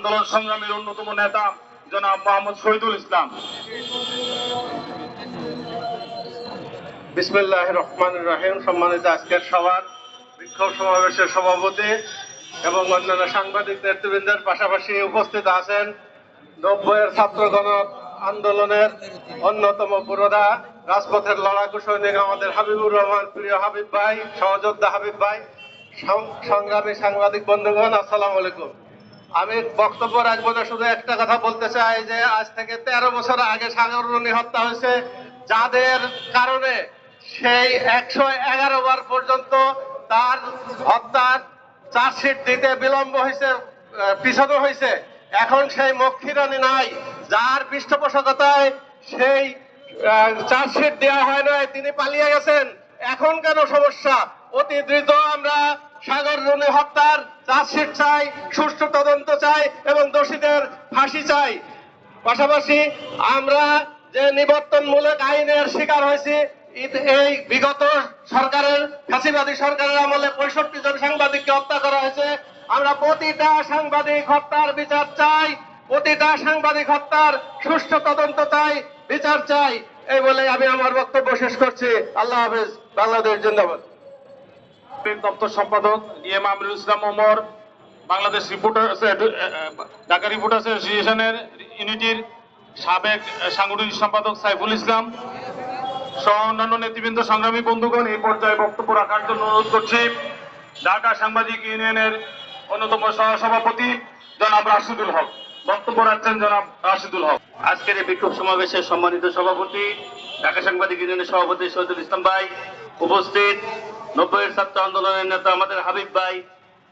আন্দোলন সংগ্রামের অন্যতম নেতা জনাব মোহাম্মদ শহীদুল ইসলাম। বিসমিল্লাহ রহমান রাহিম। সম্মানিত আজকের সভার বিক্ষোভ সমাবেশের সভাপতি এবং অন্যান্য সাংবাদিক নেতৃবৃন্দের পাশাপাশি উপস্থিত আছেন নব্বইয়ের ছাত্র গণ আন্দোলনের অন্যতম পুরোধা রাজপথের লড়াকু সৈনিক আমাদের হাবিবুর রহমান, প্রিয় হাবিব ভাই, সহযোদ্ধা হাবিব ভাই সংগ্রামী সাংবাদিক বন্ধুগণ, আসসালামু আলাইকুম। আমি বক্তব্য রাখব না, শুধু একটা কথা বলতে চাই যে আজ থেকে তেরো বছর আগে সাগররণী হত্যা হয়েছে। যাদের কারণে সেই একশো এগারো বার পর্যন্ত তার হত্যার চার্জশিট দিতে বিলম্ব হয়েছে পিছানো হয়েছে। এখন সেই মক্ষিরানি নাই, যার পৃষ্ঠপোষকতায় সেই চার্জশিট দেওয়া হয় নাই, তিনি পালিয়ে গেছেন। এখন কেন সমস্যা? অতি দ্রুত আমরা সাগর রুনি হত্যার চার্জশিট চাই, সুষ্ঠু তদন্ত চাই এবং দোষীদের ফাঁসি চাই। পাশাপাশি আমরা যে নিবর্তনমূলক আইনের শিকার হয়েছি এই বিগত সরকারের, ফাঁসিবাদী সরকারের আমলে পঁয়ষট্টি জন সাংবাদিককে হত্যা করা হয়েছে। আমরা প্রতিটা সাংবাদিক হত্যার বিচার চাই, প্রতিটা সাংবাদিক হত্যার সুষ্ঠু তদন্ত চাই, বিচার চাই, এই বলে আমি আমার বক্তব্য শেষ করছি। আল্লাহ হাফেজ, বাংলাদেশ জিন্দাবাদ। দপ্তর সম্পাদক DM Amirul Islam Omar, Bangladesh reporters Dhaka reporters অ্যাসোসিয়েশনের ইউনিটির সাবেক সাংগঠনিক সম্পাদক সাইফুল ইসলাম সহ অন্যান্য নেতৃবৃন্দ, সংগ্রামী বন্ধুগণ, এই পর্যায়ে বক্তব্য রাখার জন্য অনুরোধ করছি। ঢাকা সাংবাদিক ইউনিয়নের অন্যতম সহসভাপতি জনাব রাশিদুল হক। বক্তব্য রাখছেন জনাব রাশিদুল হক। আজকের এই বিক্ষোভ সমাবেশের সম্মানিত সভাপতি, ঢাকা সাংবাদিক ইউনিয়নের সভাপতি শহীদুল ইসলাম ভাই উপস্থিত। নব্বইয়ের ছাত্র আন্দোলনের নেতা আমাদের হাবিব ভাই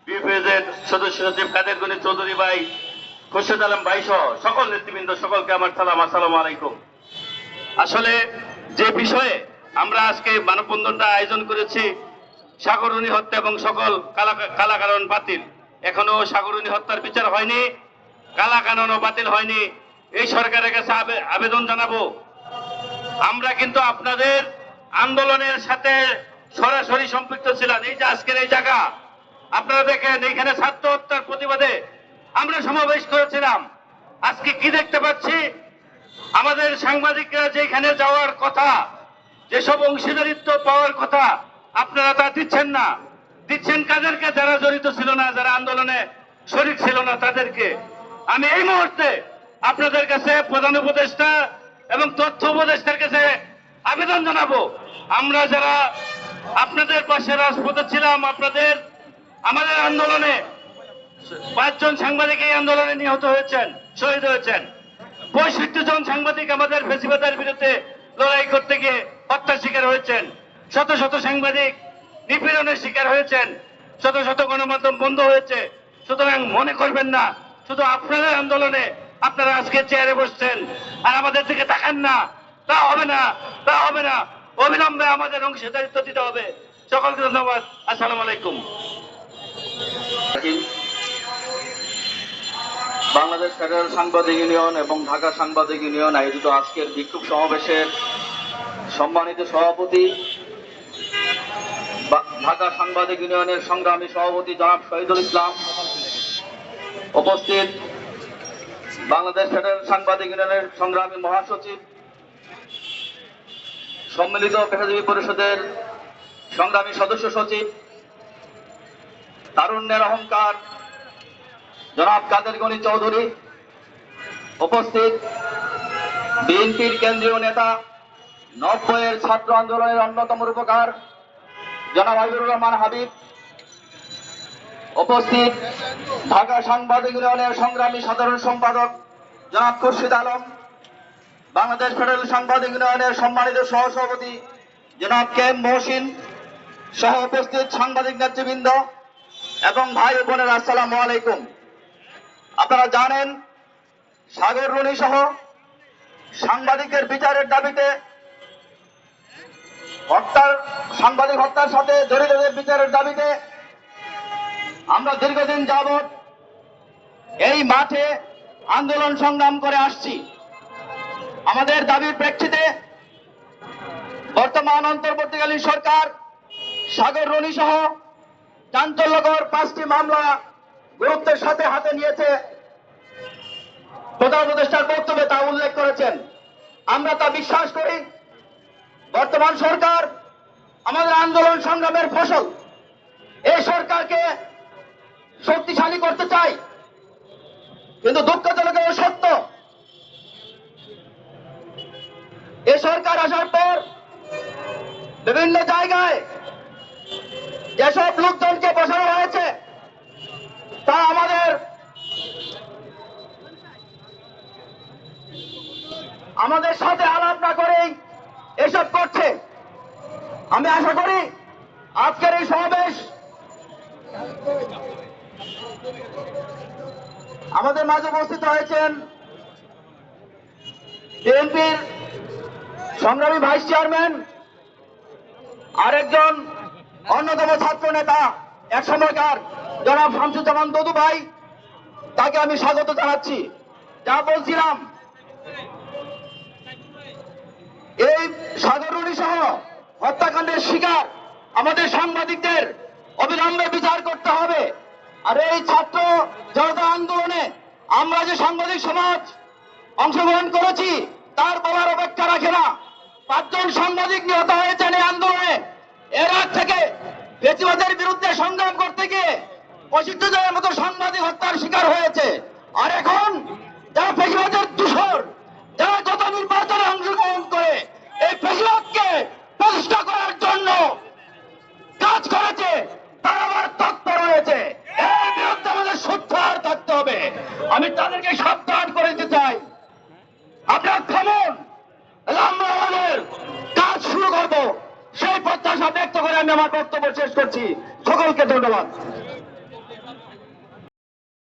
বিপিএসের সদস্য সচিব কাদের গণি চৌধুরী ভাই, খুরশেদ আলম ভাই সহ সকল নেতৃবৃন্দ সকলকে আমার সালাম, আসসালামু আলাইকুম। আসলে যে বিষয়ে আমরা আজকে মানববন্ধনটা আয়োজন করেছি সাগরণী হত্যা এবং সকল কালা কালাকারণ বাতিল। এখনও সাগরণী হত্যার বিচার হয়নি কালা কানুনও বাতিল হয়নি। এই সরকারের কাছে আবেদন জানাব। আমরা কিন্তু আপনাদের আন্দোলনের সাথে সরাসরি সম্পৃক্ত ছিলাম এই যে আজকের এই জায়গা, আপনারা দেখেন, এইখানে ছাত্র হত্যার প্রতিবাদে আমরা সমাবেশ করেছিলাম। আজকে কি দেখতে পাচ্ছি? আমাদের সাংবাদিকরা যেখানে যাওয়ার কথা যেসব অংশীদারিত্ব পাওয়ার কথা, আপনারা তা দিচ্ছেন না। দিচ্ছেন কাদেরকে? যারা জড়িত ছিল না, যারা আন্দোলনে শরিক ছিল না, তাদেরকে। আমি এই মুহূর্তে আপনাদের কাছে প্রধান উপদেষ্টা এবং তথ্য উপদেষ্টার কাছে আবেদন জানাব। আমরা যারা আপনাদের পাশে রাজপথে ছিলাম, আপনাদের আমাদের আন্দোলনে পাঁচজন সাংবাদিক এই আন্দোলনে নিহত হয়েছেন, শহীদ হয়েছেন। পঁয়ষট্টি জন সাংবাদিক আমাদের ফেসিবাদের বিরুদ্ধে লড়াই করতে গিয়ে হত্যার শিকার হয়েছেন। শত শত সাংবাদিক নিপীড়নের শিকার হয়েছেন, শত শত গণমাধ্যম বন্ধ হয়েছে। সুতরাং মনে করবেন না, শুধু আপনাদের আন্দোলনে আপনারা আজকে চেয়ারে বসছেন, আর আমাদের দিকে তাকান না। তা হবে না, তা হবে না। অবিলম্বে আমাদের অংশীদারিত্ব দিতে হবে। সকলকে ধন্যবাদ। আসসালামু আলাইকুম। বাংলাদেশ ফেডারেল সাংবাদিক ইউনিয়ন এবং ঢাকা সাংবাদিক ইউনিয়ন আয়োজিত আজকের বিক্ষোভ সমাবেশের সম্মানিত সভাপতি ঢাকা সাংবাদিক ইউনিয়নের সংগ্রামী সভাপতি জনাব শহীদুল ইসলাম উপস্থিত। বাংলাদেশ ফেডারেল সাংবাদিক ইউনিয়নের সংগ্রামী মহাসচিব সম্মিলিত পেশাজীবী পরিষদের সংগ্রামী সদস্য সচিব, তারুণ্যের অহংকার, জনাব কাদের গনি চৌধুরী উপস্থিত, বিএনপির কেন্দ্রীয় নেতা, নব্বইয়ের ছাত্র আন্দোলনের অন্যতম রূপকার, জনাব হাবিবুর রহমান হাবিব উপস্থিত, ঢাকা সাংবাদিক ইউনিয়নের সংগ্রামী সাধারণ সম্পাদক, জনাব খুরশিদ আলম বাংলাদেশ ফেডারেল সাংবাদিক ইউনিয়নের সম্মানিত সহসভাপতি জনাব কে মহসিন, সহ উপস্থিত সাংবাদিক নেতৃবৃন্দ এবং ভাই বোনেরা, আসসালামু আলাইকুম। আপনারা জানেন, সাগর রুনি সহ সাংবাদিকের বিচারের দাবিতে হত্যার, সাংবাদিক হত্যার সাথে জড়িতদের বিচারের দাবিতে আমরা দীর্ঘদিন যাবৎ এই মাঠে আন্দোলন সংগ্রাম করে আসছি। আমাদের দাবির প্রেক্ষিতে বর্তমান অন্তর্বর্তীকালীন সরকার, সাগর রনি সহ চাঞ্চল্যকর পাঁচটি মামলা গুরুত্বের সাথে হাতে নিয়েছে। প্রধান উপদেষ্টার বক্তব্যে তা উল্লেখ করেছেন। আমরা তা বিশ্বাস করি, বর্তমান সরকার আমাদের আন্দোলন সংগ্রামের ফসল। এই সরকারকে শক্তিশালী করতে চাই কিন্তু দুঃখজনক বিভিন্ন জায়গায় যেসব লোকজনকে বসানো হয়েছে তা আমাদের আমাদের সাথে আলাপ না করেই এসব করছে। আমি আশা করি আজকের এই সমাবেশ আমাদের মাঝে উপস্থিত হয়েছেন বিএনপির সংগ্রামী ভাইস চেয়ারম্যান আরেকজন অন্যতম ছাত্র নেতা, এক সময়কার জনাব শামসুজ্জামান দদু ভাই, তাকে আমি স্বাগত জানাচ্ছি। যা বলছিলাম, এই সাগরণী সহ হত্যাকাণ্ডের শিকার আমাদের সাংবাদিকদের অবিলম্বে বিচার করতে হবে। আর এই ছাত্র জনতা আন্দোলনে আমরা যে সাংবাদিক সমাজ অংশগ্রহণ করেছি, তার বলার অপেক্ষা রাখে না। পাঁচজন সাংবাদিক নিহত আন্দোলনে এর থেকে বেচিবাদের বিরুদ্ধে সংগ্রাম করতে গিয়ে জনের মতো সাংবাদিক হত্যার শিকার হয়েছে। আর এখন যারা বেচিবাদের দূষর, যারা গত নির্বাচনে অংশগ্রহণ করে, এই বেশিরভাগকে প্রতিষ্ঠা করার জন্য কাজ করেছে, তারা আবার তৎপর রয়েছে। এর বিরুদ্ধে আমাদের সোচ্চার থাকতে হবে। আমি তাদেরকে সাবধান করে দিতে চাই। আপনার থামুন। প্রত্যাশা ব্যক্ত করে আমি আমার বক্তব্য শেষ করছি। সকলকে ধন্যবাদ।